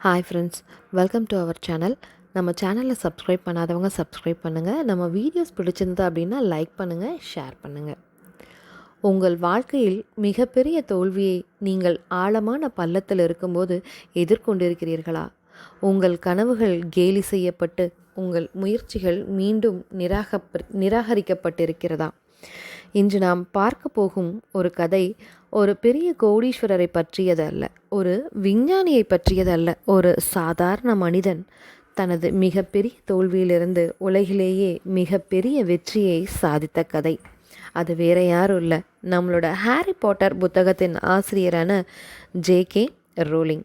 Hi friends welcome to our channel நம்ம சேனலில் subscribe பண்ணாதவங்க சப்ஸ்கிரைப் பண்ணுங்கள் நம்ம வீடியோஸ் பிடிச்சிருந்தது அப்படின்னா லைக் பண்ணுங்கள் ஷேர் பண்ணுங்கள் உங்கள் வாழ்க்கையில் மிகப்பெரிய தோல்வியை நீங்கள் ஆழமான பள்ளத்தில் இருக்கும்போது எதிர்கொண்டிருக்கிறீர்களா? உங்கள் கனவுகள் கேலி செய்யப்பட்டு உங்கள் முயற்சிகள் மீண்டும் நிராக நிராகரிக்கப்பட்டிருக்கிறதா? இன்று நாம் பார்க்க போகும் ஒரு கதை ஒரு பெரிய கோடீஸ்வரரை பற்றியதல்ல ஒரு விஞ்ஞானியை பற்றியதல்ல. ஒரு சாதாரண மனிதன் தனது மிகப்பெரிய தோல்வியிலிருந்து உலகிலேயே மிகப்பெரிய வெற்றியை சாதித்த கதை. அது வேற யாரும் இல்லை. நம்மளோட ஹாரி பாட்டர் புத்தகத்தின் ஆசிரியரான ஜே கே ரோலிங்.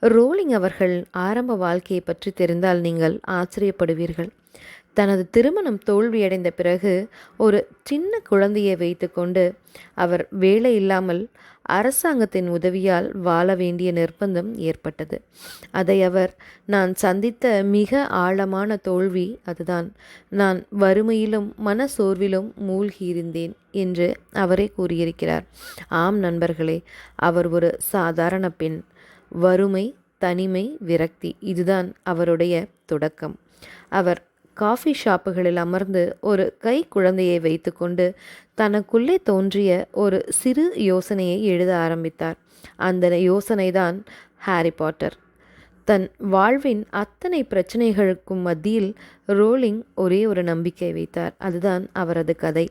ரோலிங் அவர்கள் ஆரம்ப வாழ்க்கையை பற்றி தெரிந்தால் நீங்கள் ஆச்சரியப்படுவீர்கள். தனது திருமணம் தோல்வியடைந்த பிறகு ஒரு சின்ன குழந்தையை வைத்துக்கொண்டு அவர் வேலை இல்லாமல் அரசாங்கத்தின் உதவியால் வாழ வேண்டிய நிர்பந்தம் ஏற்பட்டது. அதை அவர் நான் சந்தித்த மிக ஆழமான தோல்வி அதுதான். நான் வறுமையிலும் மன சோர்விலும் மூழ்கியிருந்தேன் என்று அவரே கூறியிருக்கிறார். ஆம் நண்பர்களே அவர் ஒரு சாதாரண பெண். வறுமை தனிமை விரக்தி இதுதான் அவருடைய தொடக்கம். அவர் காஃபி ஷாப்புகளில் அமர்ந்து ஒரு கை குழந்தையை வைத்துக்கொண்டு தனக்குள்ளே தோன்றிய ஒரு சிறு யோசனையை எழுத ஆரம்பித்தார். அந்த யோசனைதான் ஹாரி பாட்டர். தன் வாழ்வின் அத்தனை பிரச்சனைகளுக்கும் மத்தியில் ரோலிங் ஒரே ஒரு நம்பிக்கை வைத்தார். அதுதான் அவரது கதை.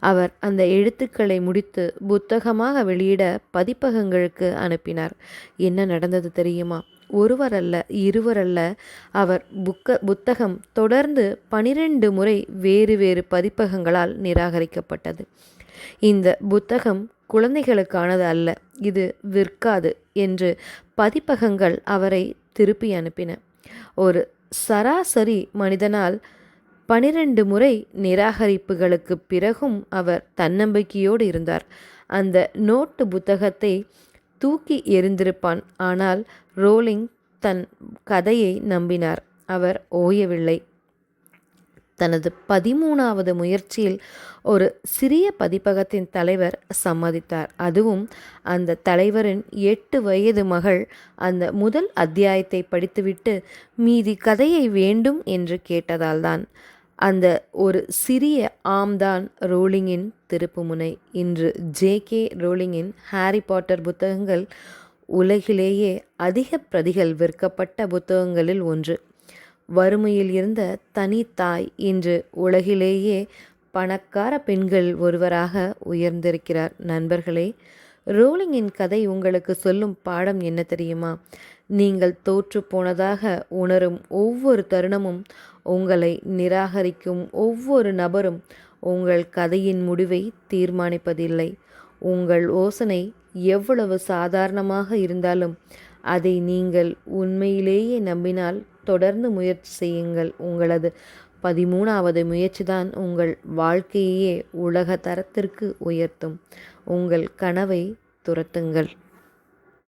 அவர் அந்த எழுத்துக்களை முடித்து புத்தகமாக வெளியிட பதிப்பகங்களுக்கு அனுப்பினார். என்ன நடந்தது தெரியுமா? ஒருவர் அல்ல இருவர் அல்ல அவர் புக்க புத்தகம் தொடர்ந்து பனிரெண்டு முறை வேறு வேறு பதிப்பகங்களால் நிராகரிக்கப்பட்டது. இந்த புத்தகம் குழந்தைகளுக்கானது அல்ல இது விற்காது என்று பதிப்பகங்கள் அவரை திருப்பி அனுப்பின. ஒரு சராசரி மனிதனால் பனிரெண்டு முறை நிராகரிப்புகளுக்கு பிறகும் அவர் தன்னம்பிக்கையோடு இருந்தார். அந்த நோட்டு புத்தகத்தை தூக்கி எறிந்திருப்பான். ஆனால் ரோலிங் தன் கதையை நம்பினார். அவர் ஓயவில்லை. தனது பதிமூணாவது முயற்சியில் ஒரு சிறிய பதிப்பகத்தின் தலைவர் சம்மதித்தார். அதுவும் அந்த தலைவரின் எட்டு வயது மகள் அந்த முதல் அத்தியாயத்தை படித்துவிட்டு மீதி கதையை வேண்டும் என்று கேட்டதால்தான். அந்த ஒரு சிறிய ஆம்தான் ரோலிங்கின் திருப்புமுனை. இன்று ஜே கே ரோலிங்கின் ஹாரி பாட்டர் புத்தகங்கள் உலகிலேயே அதிக பிரதிகள் விற்கப்பட்ட புத்தகங்களில் ஒன்று. வறுமையில் இருந்த தனி தாய் இன்று உலகிலேயே பணக்கார பெண்கள் ஒருவராக உயர்ந்திருக்கிறார். நண்பர்களே ரோலிங்கின் கதை உங்களுக்கு சொல்லும் பாடம் என்ன தெரியுமா? நீங்கள் தோற்று போனதாக உணரும் ஒவ்வொரு தருணமும் உங்களை நிராகரிக்கும் ஒவ்வொரு நபரும் உங்கள் கதையின் முடிவை தீர்மானிப்பதில்லை. உங்கள் யோசனை எவ்வளவு சாதாரணமாக இருந்தாலும் அதை நீங்கள் உண்மையிலேயே நம்பினால் தொடர்ந்து முயற்சி செய்யுங்கள். உங்களது பதிமூணாவது முயற்சிதான் உங்கள் வாழ்க்கையே உலக தரத்திற்கு உயர்த்தும். உங்கள் கனவை துரத்துங்கள்.